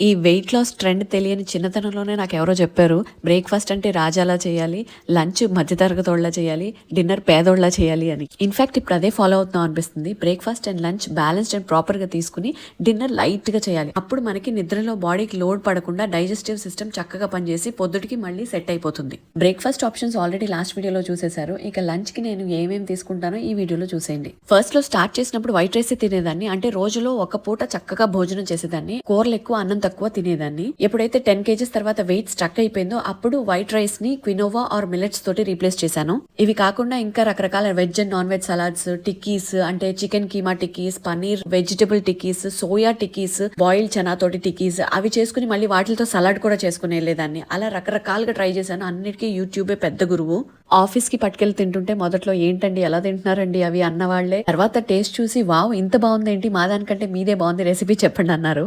ఈ weight loss trend తెలియని చిన్నతనంలోనే నాకు ఎవరో చెప్పారు బ్రేక్ఫాస్ట్ అంటే రాజాలా చేయాలి లంచ్ మధ్యతరగతోళ్ళ చేయాలి డిన్నర్ పేదోళ్ళ చేయాలి అని. ఇన్ఫాక్ట్ ఇప్పుడు అదే ఫాలో అవుతున్నాం అనిపిస్తుంది. Breakfast and lunch balanced and ప్రాపర్గా తీసుకుని డిన్నర్ లైట్గా చేయాలి. అప్పుడు మనకి నిద్రలో బాడీకి లోడ్ పడకుండా డైజెస్టివ్ సిస్టమ్ చక్కగా పనిచేసి పొద్దుటికి మళ్ళీ సెట్ అయిపోతుంది. బ్రేక్ఫాస్ట్ ఆప్షన్స్ ఆల్రెడీ లాస్ట్ వీడియోలో చూసేశారు. ఇక లంచ్కి నేను ఏమేమి తీసుకుంటానో ఈ వీడియోలో చూసేయండి. ఫస్ట్లో స్టార్ట్ చేసినప్పుడు వైట్ రైస్ తినేదాన్ని. అంటే రోజులో ఒక పూట చక్కగా భోజనం చేసేదాన్ని. కూరలు ఎక్కువ అన్నం తక్కువ తినేదాన్ని. ఎప్పుడైతే టెన్ కేజీస్ తర్వాత వెయిట్ స్ట్రక్ అయిపోయిందో అప్పుడు వైట్ రైస్ని క్వినోవా ఆర్ మిల్లెట్స్ తోటి రీప్లేస్ చేశాను. ఇవి కాకుండా ఇంకా రకరకాల veg and non veg salads tikkis అంటే chicken keema tikkis paneer vegetable tikkis soya tikkis boil chana తోటి టిక్కీస్ అవి చేసుకుని మళ్ళీ వాటితో సలాడ్ కూడా చేసుకుని వెళ్ళేదాన్ని. అలా రకరకాలుగా ట్రై చేశాను. అన్నిటికీ యూట్యూబే పెద్ద గురువు. ఆఫీస్కి పట్టుకెళ్ళి తింటుంటే మొదట్లో ఏంటండి ఎలా తింటున్నారండి అవి? అన్న వాళ్ళే తర్వాత టేస్ట్ చూసి వావ్ ఇంత బాగుంది ఏంటి మా దానికంటే మీదే బాగుంది రెసిపీ చెప్పండి అన్నారు.